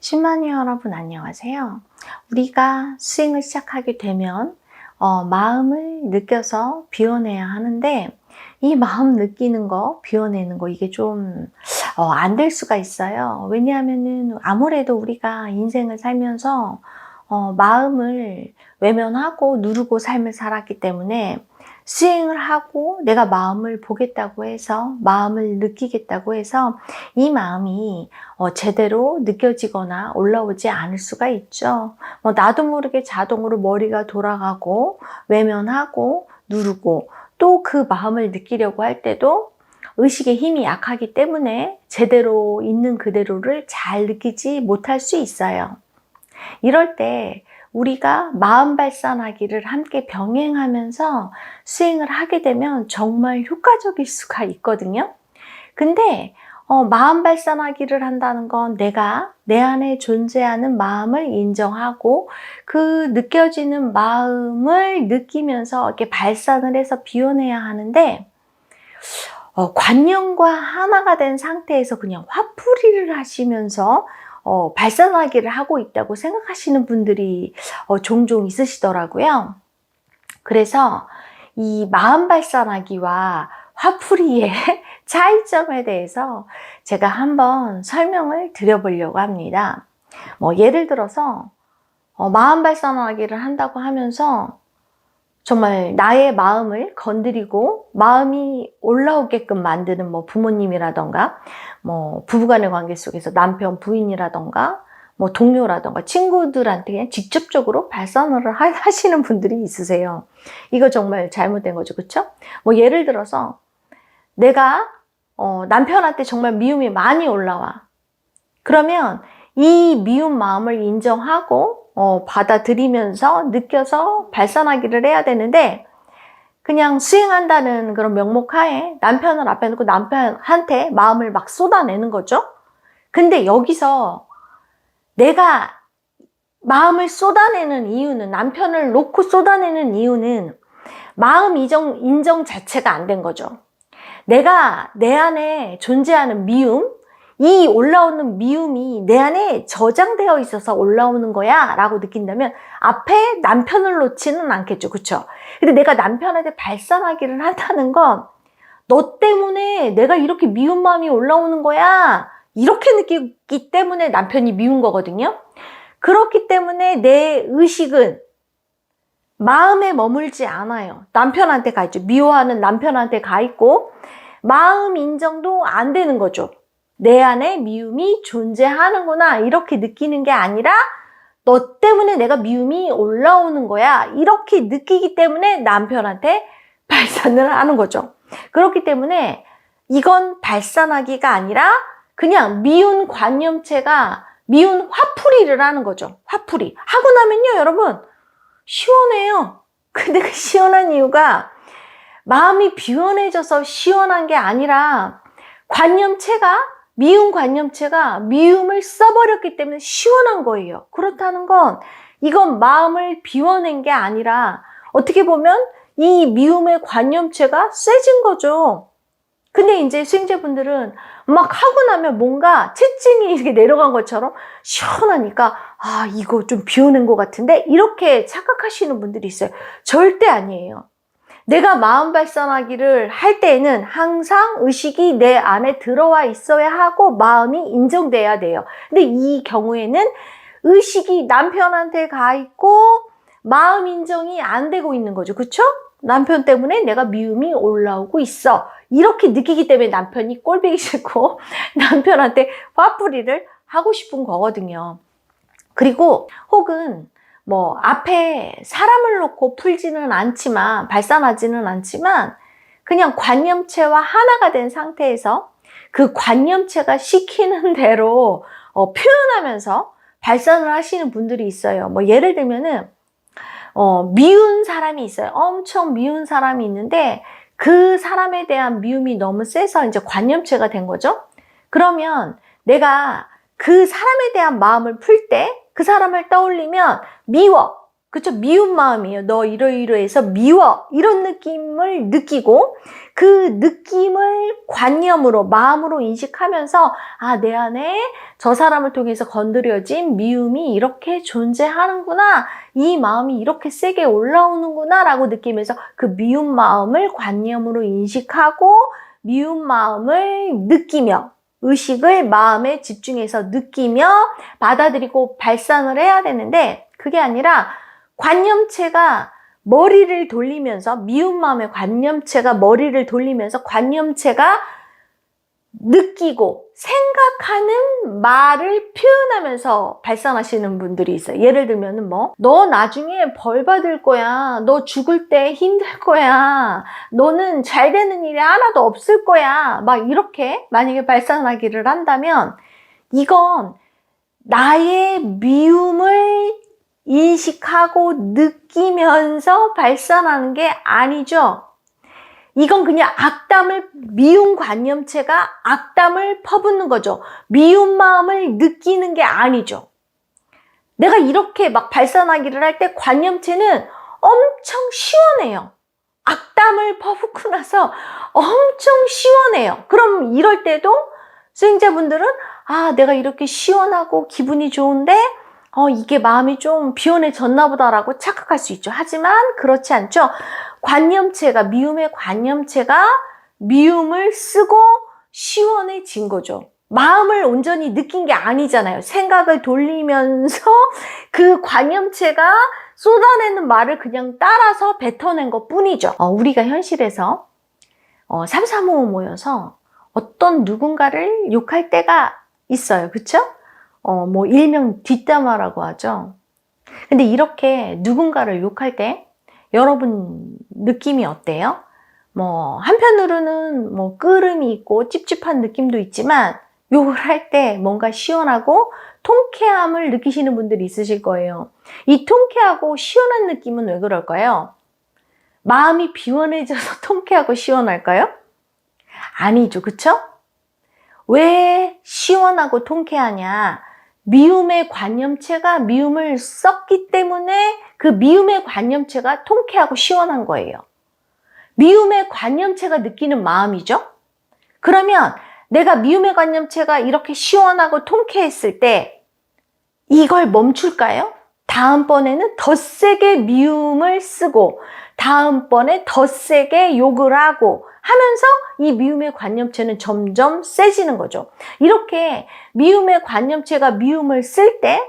신만이 여러분 안녕하세요. 우리가 스윙을 시작하게 되면 어, 마음을 느껴서 비워내야 하는데 이 마음 느끼는 거, 비워내는 거 이게 좀 안 될 수가 있어요. 왜냐하면은 아무래도 우리가 인생을 살면서 어, 마음을 외면하고 누르고 삶을 살았기 때문에 스윙을 하고 내가 마음을 보겠다고 해서 마음을 느끼겠다고 해서 이 마음이 어, 제대로 느껴지거나 올라오지 않을 수가 있죠. 뭐 나도 모르게 자동으로 머리가 돌아가고 외면하고 누르고 또 그 마음을 느끼려고 할 때도 의식의 힘이 약하기 때문에 제대로 있는 그대로를 잘 느끼지 못할 수 있어요. 이럴 때 우리가 마음 발산하기를 함께 병행하면서 스윙을 하게 되면 정말 효과적일 수가 있거든요. 근데 어, 마음 발산하기를 한다는 건 내가 내 안에 존재하는 마음을 인정하고 그 느껴지는 마음을 느끼면서 이렇게 발산을 해서 비워내야 하는데 어, 관념과 하나가 된 상태에서 그냥 화풀이를 하시면서 어, 발산하기를 하고 있다고 생각하시는 분들이 어, 종종 있으시더라고요. 그래서 이 마음 발산하기와 화풀이의 차이점에 대해서 제가 한번 설명을 드려보려고 합니다. 뭐 예를 들어서 어, 마음 발산하기를 한다고 하면서 정말 나의 마음을 건드리고 마음이 올라오게끔 만드는 뭐 부모님이라던가 뭐 부부간의 관계 속에서 남편 부인이라던가 뭐 동료라던가 친구들한테 그냥 직접적으로 발산을 하- 하시는 분들이 있으세요. 이거 정말 잘못된 거죠. 그쵸? 뭐 예를 들어서 내가 어, 남편한테 정말 미움이 많이 올라와. 그러면 이 미운 마음을 인정하고 어, 받아들이면서 느껴서 발산하기를 해야 되는데 그냥 수행한다는 그런 명목하에 남편을 앞에 놓고 남편한테 마음을 막 쏟아내는 거죠. 근데 여기서 내가 마음을 쏟아내는 이유는 남편을 놓고 쏟아내는 이유는 마음 인정, 인정 자체가 안 된 거죠. 내가 내 안에 존재하는 미움, 이 올라오는 미움이 내 안에 저장되어 있어서 올라오는 거야 라고 느낀다면 앞에 남편을 놓지는 않겠죠. 그쵸? 근데 내가 남편한테 발산하기를 한다는 건 너 때문에 내가 이렇게 미운 마음이 올라오는 거야. 이렇게 느끼기 때문에 남편이 미운 거거든요. 그렇기 때문에 내 의식은 마음에 머물지 않아요. 남편한테 가 있죠. 미워하는 남편한테 가 있고 마음 인정도 안 되는 거죠. 내 안에 미움이 존재하는구나 이렇게 느끼는 게 아니라 너 때문에 내가 미움이 올라오는 거야 이렇게 느끼기 때문에 남편한테 발산을 하는 거죠. 그렇기 때문에 이건 발산하기가 아니라 그냥 미운 관념체가 미운 화풀이를 하는 거죠. 화풀이. 하고 나면요, 여러분, 시원해요. 근데 그 시원한 이유가 마음이 비워내져서 시원한 게 아니라 관념체가 미운 관념체가 미움을 써버렸기 때문에 시원한 거예요. 그렇다는 건 이건 마음을 비워낸 게 아니라 어떻게 보면 이 미움의 관념체가 세진 거죠. 근데 이제 수행자분들은 막 하고 나면 뭔가 채증이 이렇게 내려간 것처럼 시원하니까 아 이거 좀 비워낸 것 같은데 이렇게 착각하시는 분들이 있어요. 절대 아니에요. 내가 마음 발산하기를 할 때에는 항상 의식이 내 안에 들어와 있어야 하고 마음이 인정돼야 돼요. 근데 이 경우에는 의식이 남편한테 가 있고 마음 인정이 안 되고 있는 거죠. 그쵸? 남편 때문에 내가 미움이 올라오고 있어. 이렇게 느끼기 때문에 남편이 꼴보기 싫고 남편한테 화풀이를 하고 싶은 거거든요. 그리고 혹은 뭐 앞에 사람을 놓고 풀지는 않지만 발산하지는 않지만 그냥 관념체와 하나가 된 상태에서 그 관념체가 시키는 대로 어, 표현하면서 발산을 하시는 분들이 있어요. 뭐 예를 들면은 어, 미운 사람이 있어요. 엄청 미운 사람이 있는데 그 사람에 대한 미움이 너무 세서 이제 관념체가 된 거죠. 그러면 내가 그 사람에 대한 마음을 풀 때 그 사람을 떠올리면 미워. 그쵸? 미운 마음이에요. 너 이러이러해서 미워. 이런 느낌을 느끼고 그 느낌을 관념으로, 마음으로 인식하면서 아, 내 안에 저 사람을 통해서 건드려진 미움이 이렇게 존재하는구나. 이 마음이 이렇게 세게 올라오는구나. 라고 느끼면서 그 미운 마음을 관념으로 인식하고 미운 마음을 느끼며 의식을 마음에 집중해서 느끼며 받아들이고 발산을 해야 되는데 그게 아니라 관념체가 머리를 돌리면서 미운 마음의 관념체가 머리를 돌리면서 관념체가 느끼고 생각하는 말을 표현하면서 발산하시는 분들이 있어요. 예를 들면은 뭐, 너 나중에 벌 받을 거야. 너 죽을 때 힘들 거야. 너는 잘 되는 일이 하나도 없을 거야. 막 이렇게 만약에 발산하기를 한다면 이건 나의 미움을 인식하고 느끼면서 발산하는 게 아니죠. 이건 그냥 악담을 미운 관념체가 악담을 퍼붓는 거죠. 미운 마음을 느끼는 게 아니죠. 내가 이렇게 막 발산하기를 할 때 관념체는 엄청 시원해요. 악담을 퍼붓고 나서 엄청 시원해요. 그럼 이럴 때도 수행자분들은 아, 내가 이렇게 시원하고 기분이 좋은데 어, 이게 마음이 좀 비원해졌나 보다라고 착각할 수 있죠. 하지만 그렇지 않죠. 관념체가, 미움의 관념체가 미움을 쓰고 시원해진 거죠. 마음을 온전히 느낀 게 아니잖아요. 생각을 돌리면서 그 관념체가 쏟아내는 말을 그냥 따라서 뱉어낸 것 뿐이죠. 어, 우리가 현실에서 어, 삼삼오오 모여서 어떤 누군가를 욕할 때가 있어요. 그쵸? 어, 뭐, 일명 뒷담화라고 하죠. 근데 이렇게 누군가를 욕할 때 여러분 느낌이 어때요? 뭐, 한편으로는 뭐, 끄름이 있고 찝찝한 느낌도 있지만 욕을 할 때 뭔가 시원하고 통쾌함을 느끼시는 분들이 있으실 거예요. 이 통쾌하고 시원한 느낌은 왜 그럴까요? 마음이 비원해져서 통쾌하고 시원할까요? 아니죠. 그쵸? 왜 시원하고 통쾌하냐? 미움의 관념체가 미움을 썼기 때문에 그 미움의 관념체가 통쾌하고 시원한 거예요. 미움의 관념체가 느끼는 마음이죠? 그러면 내가 미움의 관념체가 이렇게 시원하고 통쾌했을 때 이걸 멈출까요? 다음번에는 더 세게 미움을 쓰고 다음번에 더 세게 욕을 하고 하면서 이 미움의 관념체는 점점 세지는 거죠. 이렇게 미움의 관념체가 미움을 쓸 때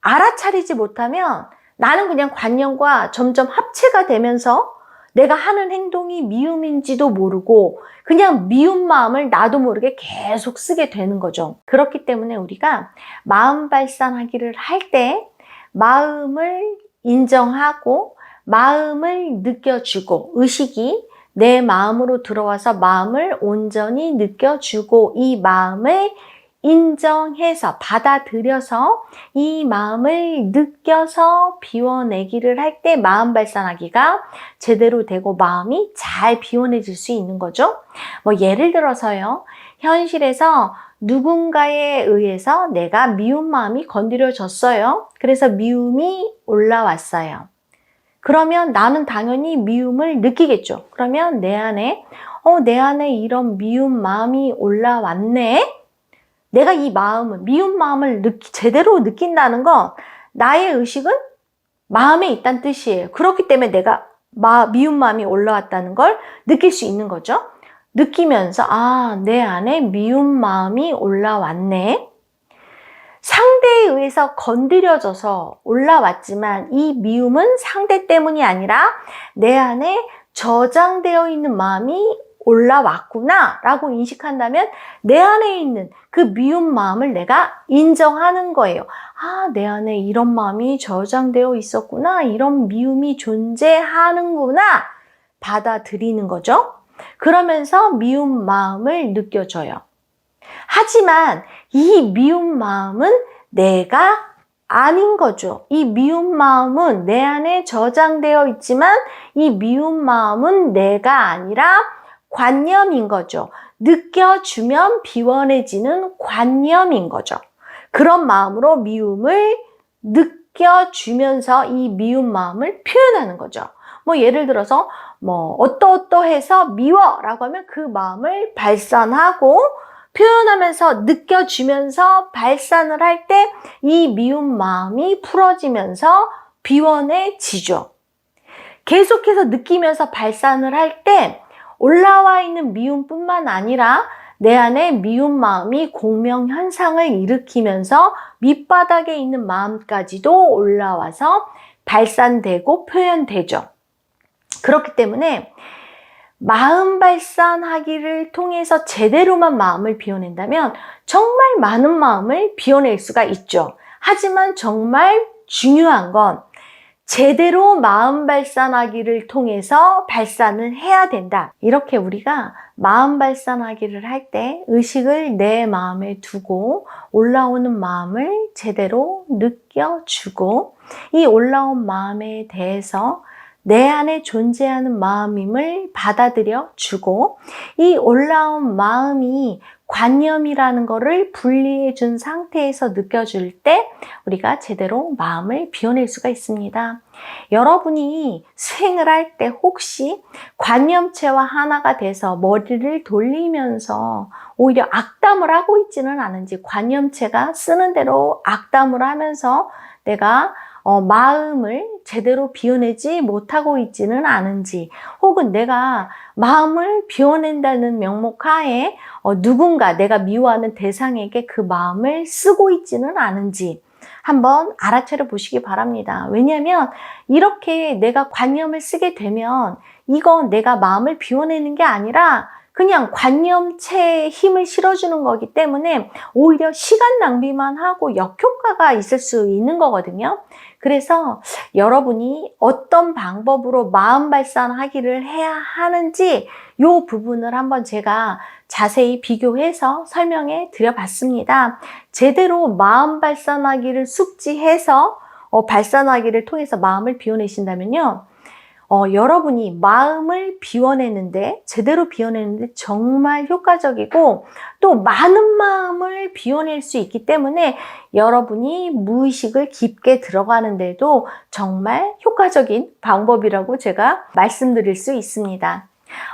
알아차리지 못하면 나는 그냥 관념과 점점 합체가 되면서 내가 하는 행동이 미움인지도 모르고 그냥 미운 마음을 나도 모르게 계속 쓰게 되는 거죠. 그렇기 때문에 우리가 마음 발산하기를 할 때 마음을 인정하고 마음을 느껴주고 의식이 내 마음으로 들어와서 마음을 온전히 느껴주고 이 마음을 인정해서 받아들여서 이 마음을 느껴서 비워내기를 할 때 마음 발산하기가 제대로 되고 마음이 잘 비워내질 수 있는 거죠. 뭐 예를 들어서요. 현실에서 누군가에 의해서 내가 미운 마음이 건드려졌어요. 그래서 미움이 올라왔어요. 그러면 나는 당연히 미움을 느끼겠죠. 그러면 내 안에, 어, 내 안에 이런 미운 마음이 올라왔네? 내가 이 마음을, 미운 마음을 느끼, 제대로 느낀다는 건 나의 의식은 마음에 있다는 뜻이에요. 그렇기 때문에 내가 마, 미운 마음이 올라왔다는 걸 느낄 수 있는 거죠. 느끼면서, 아, 내 안에 미운 마음이 올라왔네. 의해서 건드려져서 올라왔지만 이 미움은 상대 때문이 아니라 내 안에 저장되어 있는 마음이 올라왔구나 라고 인식한다면 내 안에 있는 그 미운 마음을 내가 인정하는 거예요. 아, 내 안에 이런 마음이 저장되어 있었구나. 이런 미움이 존재하는구나. 받아들이는 거죠. 그러면서 미운 마음을 느껴져요. 하지만 이 미운 마음은 내가 아닌 거죠. 이 미운 마음은 내 안에 저장되어 있지만 이 미운 마음은 내가 아니라 관념인 거죠. 느껴주면 비원해지는 관념인 거죠. 그런 마음으로 미움을 느껴주면서 이 미운 마음을 표현하는 거죠. 뭐 예를 들어서 뭐 어떠어떠해서 미워라고 하면 그 마음을 발산하고 표현하면서 느껴주면서 발산을 할 때 이 미운 마음이 풀어지면서 비워내지죠. 계속해서 느끼면서 발산을 할 때 올라와 있는 미움뿐만 아니라 내 안에 미운 마음이 공명 현상을 일으키면서 밑바닥에 있는 마음까지도 올라와서 발산되고 표현되죠. 그렇기 때문에 마음 발산하기를 통해서 제대로만 마음을 비워낸다면 정말 많은 마음을 비워낼 수가 있죠. 하지만 정말 중요한 건 제대로 마음 발산하기를 통해서 발산을 해야 된다. 이렇게 우리가 마음 발산하기를 할 때 의식을 내 마음에 두고 올라오는 마음을 제대로 느껴주고 이 올라온 마음에 대해서 내 안에 존재하는 마음임을 받아들여 주고 이 올라온 마음이 관념이라는 것을 분리해 준 상태에서 느껴줄 때 우리가 제대로 마음을 비워낼 수가 있습니다. 여러분이 수행을 할 때 혹시 관념체와 하나가 돼서 머리를 돌리면서 오히려 악담을 하고 있지는 않은지 관념체가 쓰는 대로 악담을 하면서 내가 어, 마음을 제대로 비워내지 못하고 있지는 않은지, 혹은 내가 마음을 비워낸다는 명목 하에 어, 누군가 내가 미워하는 대상에게 그 마음을 쓰고 있지는 않은지, 한번 알아차려 보시기 바랍니다. 왜냐하면 이렇게 내가 관념을 쓰게 되면 이건 내가 마음을 비워내는 게 아니라 그냥 관념체에 힘을 실어주는 거기 때문에 오히려 시간 낭비만 하고 역효과가 있을 수 있는 거거든요. 그래서 여러분이 어떤 방법으로 마음 발산하기를 해야 하는지 이 부분을 한번 제가 자세히 비교해서 설명해 드려봤습니다. 제대로 마음 발산하기를 숙지해서 어, 발산하기를 통해서 마음을 비워내신다면요. 어, 여러분이 마음을 비워내는데, 제대로 비워내는데 정말 효과적이고, 또 많은 마음을 비워낼 수 있기 때문에 여러분이 무의식을 깊게 들어가는데도 정말 효과적인 방법이라고 제가 말씀드릴 수 있습니다.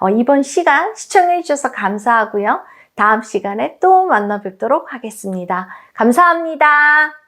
어, 이번 시간 시청해 주셔서 감사하고요. 다음 시간에 또 만나 뵙도록 하겠습니다. 감사합니다.